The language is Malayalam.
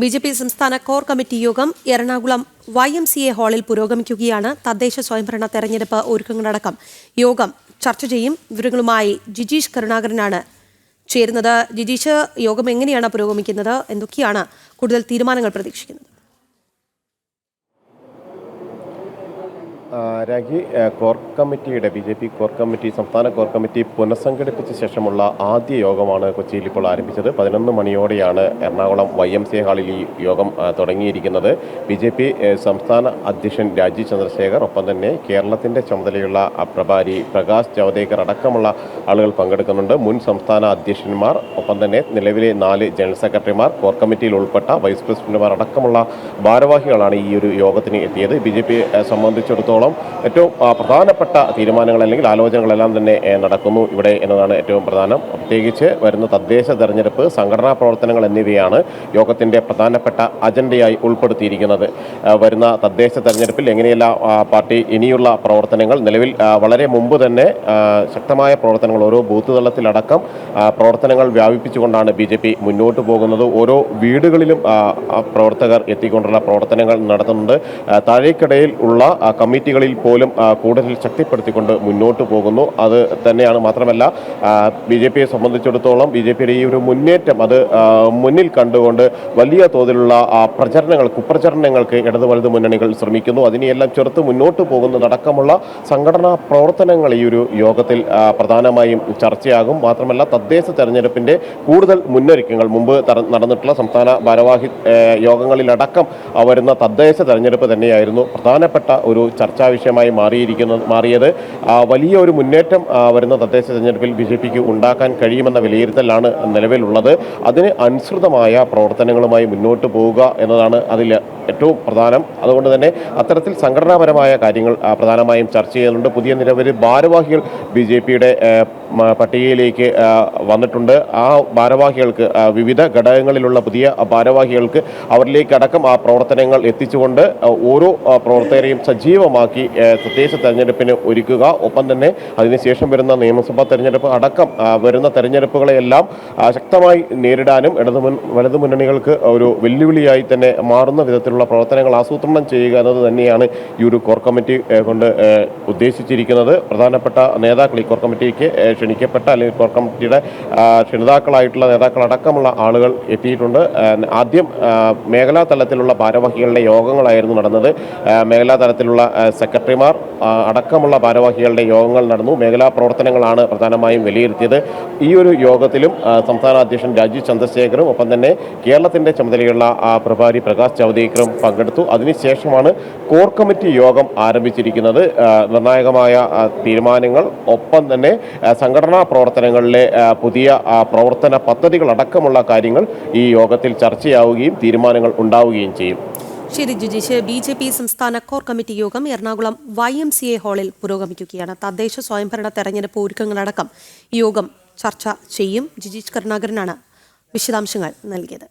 ബി ജെ പി സംസ്ഥാന കോർ കമ്മിറ്റി യോഗം Ernakulam Y M C A ഹാളിൽ പുരോഗമിക്കുകയാണ്. തദ്ദേശ സ്വയംഭരണ തെരഞ്ഞെടുപ്പ് ഒരുക്കങ്ങളടക്കം. യോഗം ചർച്ച ചെയ്യും. വിവരങ്ങളുമായി ജിജീഷ് കരുണാകരനാണ് ചേരുന്നത്. ജിജീഷ് യോഗം എങ്ങനെയാണ് പുരോഗമിക്കുന്നത്? എന്തൊക്കെയാണ് കൂടുതൽ തീരുമാനങ്ങൾ പ്രതീക്ഷിക്കുന്നത്? രാഖി കോർ കമ്മിറ്റിയുടെ B J P core committee സംസ്ഥാന കോർ കമ്മിറ്റി പുനഃസംഘടിപ്പിച്ച ശേഷമുള്ള ആദ്യ യോഗമാണ് കൊച്ചിയിൽ ഇപ്പോൾ ആരംഭിച്ചത്. പതിനൊന്ന് മണിയോടെയാണ് എറണാകുളം വൈ എം സി ഹാളിൽ ഈ യോഗം തുടങ്ങിയിരിക്കുന്നത്. ബി ജെ പി സംസ്ഥാന അധ്യക്ഷൻ രാജീവ് ചന്ദ്രശേഖർ ഒപ്പം തന്നെ കേരളത്തിന്റെ ചുമതലയുള്ള പ്രഭാരി പ്രകാശ് ജവദേക്കർ അടക്കമുള്ള ആളുകൾ പങ്കെടുക്കുന്നുണ്ട്. മുൻ സംസ്ഥാന അധ്യക്ഷന്മാർ ഒപ്പം തന്നെ നിലവിലെ നാല് ജനറൽ സെക്രട്ടറിമാർ കോർ കമ്മിറ്റിയിൽ ഉൾപ്പെട്ട വൈസ് പ്രസിഡന്റുമാർ അടക്കമുള്ള ഭാരവാഹികളാണ് ഈ ഒരു യോഗത്തിന് എത്തിയത്. ബി ജെ പി സംബന്ധിച്ചിടത്തോളം ഏറ്റവും പ്രധാനപ്പെട്ട തീരുമാനങ്ങൾ അല്ലെങ്കിൽ ആലോചനകളെല്ലാം തന്നെ നടക്കുന്നു ഇവിടെ എന്നതാണ് ഏറ്റവും പ്രധാനം. പ്രത്യേകിച്ച് വരുന്ന തദ്ദേശ തെരഞ്ഞെടുപ്പ് സംഘടനാ പ്രവർത്തനങ്ങൾ എന്നിവയാണ് യോഗത്തിന്റെ പ്രധാനപ്പെട്ട അജണ്ടയായി ഉൾപ്പെടുത്തിയിരിക്കുന്നത്. വരുന്ന തദ്ദേശ തെരഞ്ഞെടുപ്പിൽ എങ്ങനെയെല്ലാം പാർട്ടി ഇനിയുള്ള പ്രവർത്തനങ്ങൾ നിലവിൽ വളരെ മുമ്പ് തന്നെ ശക്തമായ പ്രവർത്തനങ്ങൾ ഓരോ ബൂത്ത് തലത്തിലടക്കം പ്രവർത്തനങ്ങൾ വ്യാപിപ്പിച്ചുകൊണ്ടാണ് ബി ജെ പി മുന്നോട്ട് പോകുന്നത്. ഓരോ വീടുകളിലും പ്രവർത്തകർ എത്തിക്കൊണ്ടുള്ള പ്രവർത്തനങ്ങൾ നടത്തുന്നുണ്ട്. താഴേക്കിടയിൽ ഉള്ള ആ, കമ്മിറ്റികളിൽ പോലും കൂടുതൽ ശക്തിപ്പെടുത്തിക്കൊണ്ട് മുന്നോട്ട് പോകുന്നു. അത് തന്നെയാണ് മാത്രമല്ല ബി ജെ പിയെ സംബന്ധിച്ചിടത്തോളം ബി ജെ പിയുടെ ഈ ഒരു മുന്നേറ്റം അത് മുന്നിൽ കണ്ടുകൊണ്ട് വലിയ തോതിലുള്ള പ്രചരണങ്ങൾ കുപ്രചരണങ്ങൾക്ക് ഇടതു വലത് മുന്നണികൾ ശ്രമിക്കുന്നു. അതിനെയെല്ലാം ചെറുത്ത് മുന്നോട്ട് പോകുന്നതടക്കമുള്ള സംഘടനാ പ്രവർത്തനങ്ങൾ ഈ ഒരു യോഗത്തിൽ പ്രധാനമായും ചർച്ചയാകും. മാത്രമല്ല തദ്ദേശ തെരഞ്ഞെടുപ്പിന്റെ കൂടുതൽ മുന്നൊരുക്കങ്ങൾ മുമ്പ് നടന്നിട്ടുള്ള സംസ്ഥാന ഭാരവാഹി യോഗങ്ങളിലടക്കം വരുന്ന തദ്ദേശ തെരഞ്ഞെടുപ്പ് തന്നെയായിരുന്നു പ്രധാനപ്പെട്ട ഒരു ചർച്ചാ. വിഷയമായി മാറിയിരിക്കുന്ന മാറിയത്. വലിയ ഒരു മുന്നേറ്റം വരുന്ന തദ്ദേശ തെരഞ്ഞെടുപ്പിൽ ബി ജെ പിക്ക് ഉണ്ടാക്കാൻ കഴിയുമെന്ന വിലയിരുത്തലാണ് നിലവിലുള്ളത്. അതിന് അനുസൃതമായ പ്രവർത്തനങ്ങളുമായി മുന്നോട്ട് പോവുക എന്നതാണ് അതിൽ ഏറ്റവും പ്രധാനം. അതുകൊണ്ട് തന്നെ അത്തരത്തിൽ സംഘടനാപരമായ കാര്യങ്ങൾ പ്രധാനമായും ചർച്ച ചെയ്യുന്നുണ്ട്. പുതിയ നിരവധി ഭാരവാഹികൾ ബി ജെ പിയുടെ പട്ടികയിലേക്ക് വന്നിട്ടുണ്ട്. ആ ഭാരവാഹികൾക്ക് വിവിധ ഘടകങ്ങളിലുള്ള പുതിയ ഭാരവാഹികൾക്ക് അവരിലേക്ക് അടക്കം ആ പ്രവർത്തനങ്ങൾ എത്തിച്ചുകൊണ്ട് ഓരോ പ്രവർത്തകരെയും സജീവമാക്കി തദ്ദേശ തെരഞ്ഞെടുപ്പിന് ഒരുക്കുക. ഒപ്പം തന്നെ അതിനുശേഷം വരുന്ന നിയമസഭാ തെരഞ്ഞെടുപ്പ് അടക്കം വരുന്ന തെരഞ്ഞെടുപ്പുകളെയെല്ലാം ശക്തമായി നേരിടാനും ഇടതു വലതു മുന്നണികൾക്ക് ഒരു വെല്ലുവിളിയായി തന്നെ മാറുന്ന വിധത്തിലുള്ള പ്രവർത്തനങ്ങൾ ആസൂത്രണം ചെയ്യുക എന്നത് തന്നെയാണ് ഈ ഒരു കോർ കമ്മിറ്റി കൊണ്ട് ഉദ്ദേശിച്ചിരിക്കുന്നത്. പ്രധാനപ്പെട്ട നേതാക്കൾ ഈ കോർ കമ്മിറ്റിക്ക് ക്ഷണിക്കപ്പെട്ട അല്ലെങ്കിൽ കോർ കമ്മിറ്റിയുടെ ക്ഷണിതാക്കളായിട്ടുള്ള നേതാക്കളടക്കമുള്ള ആളുകൾ എത്തിയിട്ടുണ്ട്. ആദ്യം മേഖലാ തലത്തിലുള്ള ഭാരവാഹികളുടെ യോഗങ്ങളായിരുന്നു നടന്നത്. മേഖലാ തലത്തിലുള്ള സെക്രട്ടറിമാർ അടക്കമുള്ള ഭാരവാഹികളുടെ യോഗങ്ങൾ നടന്നു. മേഖലാ പ്രവർത്തനങ്ങളാണ് പ്രധാനമായും വിലയിരുത്തിയത്. ഈ ഒരു യോഗത്തിലും സംസ്ഥാന അധ്യക്ഷൻ രാജീവ് ചന്ദ്രശേഖറും ഒപ്പം തന്നെ കേരളത്തിന്റെ ചുമതലയുള്ള പ്രഭാരി പ്രകാശ് ജവദേക്കറും പങ്കെടുത്തു. അതിനുശേഷമാണ് കോർ കമ്മിറ്റി യോഗം ആരംഭിച്ചിരിക്കുന്നത്. നിർണായകമായ തീരുമാനങ്ങൾ ഒപ്പം തന്നെ സംഘടനാ പ്രവർത്തനങ്ങളിലെ പുതിയ പ്രവർത്തന പദ്ധതികൾ അടക്കമുള്ള കാര്യങ്ങൾ ഈ യോഗത്തിൽ ചർച്ചയാവുകയും തീരുമാനങ്ങൾ ഉണ്ടാവുകയും ചെയ്യും. ശരി ജുജീഷ് ബി ജെ പി സംസ്ഥാന കോർ കമ്മിറ്റി യോഗം Ernakulam Y M C A ഹാളിൽ പുരോഗമിക്കുകയാണ്. തദ്ദേശ സ്വയംഭരണ തെരഞ്ഞെടുപ്പ് ഒരുക്കങ്ങളടക്കം യോഗം ചർച്ച ചെയ്യും. ജിജീഷ് കരുണാകരനാണ് വിശദാംശങ്ങൾ നൽകിയത്.